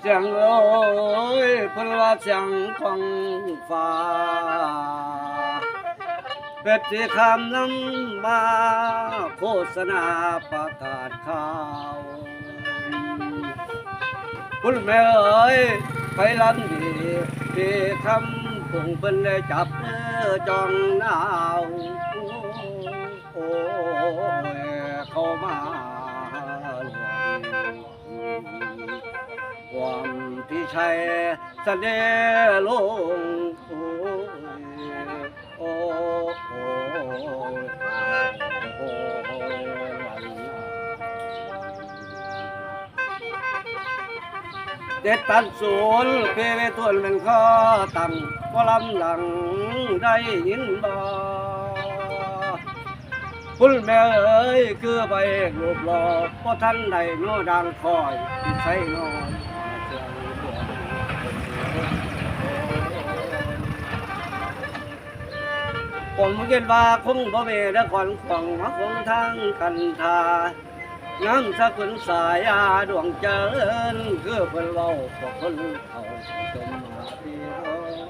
เสียงโอ้ยเพิ่นว่าเสียงของฟ้าเป็ดที่คำน้ำมาโฆษณาประกาศข่าวคุณแม่เอ๋ยไปลำดีที่คำคงเป็นได้จับเนื้อจองหนาว ความพี่ชัยเสน่ห์ลงโอ้ยโอ้โอ้โอ้เจ็ดตันศูนย์เพเวทวนเป็นข้อต่ำก็ลำหลังได้ยินบ่คุณแม่เอ๋ยคือไปรูปหลอกเพราะท่านใดโนดังคอยที่ใช้นอน ผมคิดว่าคงบ่เวและก่อนของมาคงทางกันทาน้ำสกุลสายาดวงเจริญคือเพิ่นเว้าพวกคนเขาจมมาพี่น้อง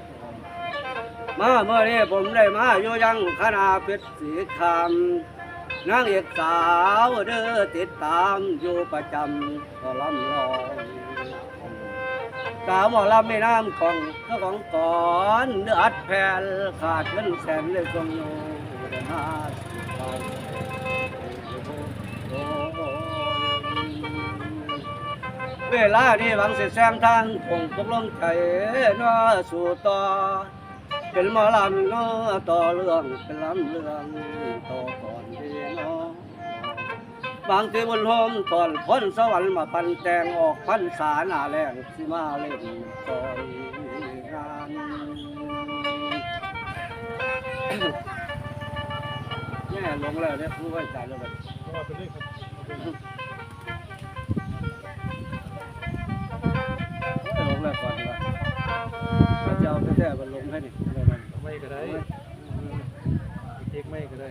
มาเมื่อนี้ผมได้มาอยู่ยังคณะเพชรสีคำนางเอกสาวเด้อติดตามอยู่ประจำก็ลำลอง สาวหมอลำไม่น้ำของก็ของก่อนเดือดแผ่นขาดเงินแสนเลยทรงอยู่ห้าสิบเก้าเวลานี้หวังเสแสงทางคงตกลงใจเนาะสู่ต่อเป็นหมอลำเนาะต่อเรื่องเป็นลำเรื่องต่อก่อน บางทีบนโฮมตอนพ้นสวรรค์มาปันแตงออกพันษาหนาแรงสิมาเล่นซอยงานแย่ลงแล้วเนี่ยผู้ว้ใจแล้วแบบว่าไปเลยครับเอาไปเลงแล้วก่อนดีกว่าเราจะเอาแท้ๆมันลงให้ดิอะไรมันไม่ก็ได้เทคไม่ก็ได้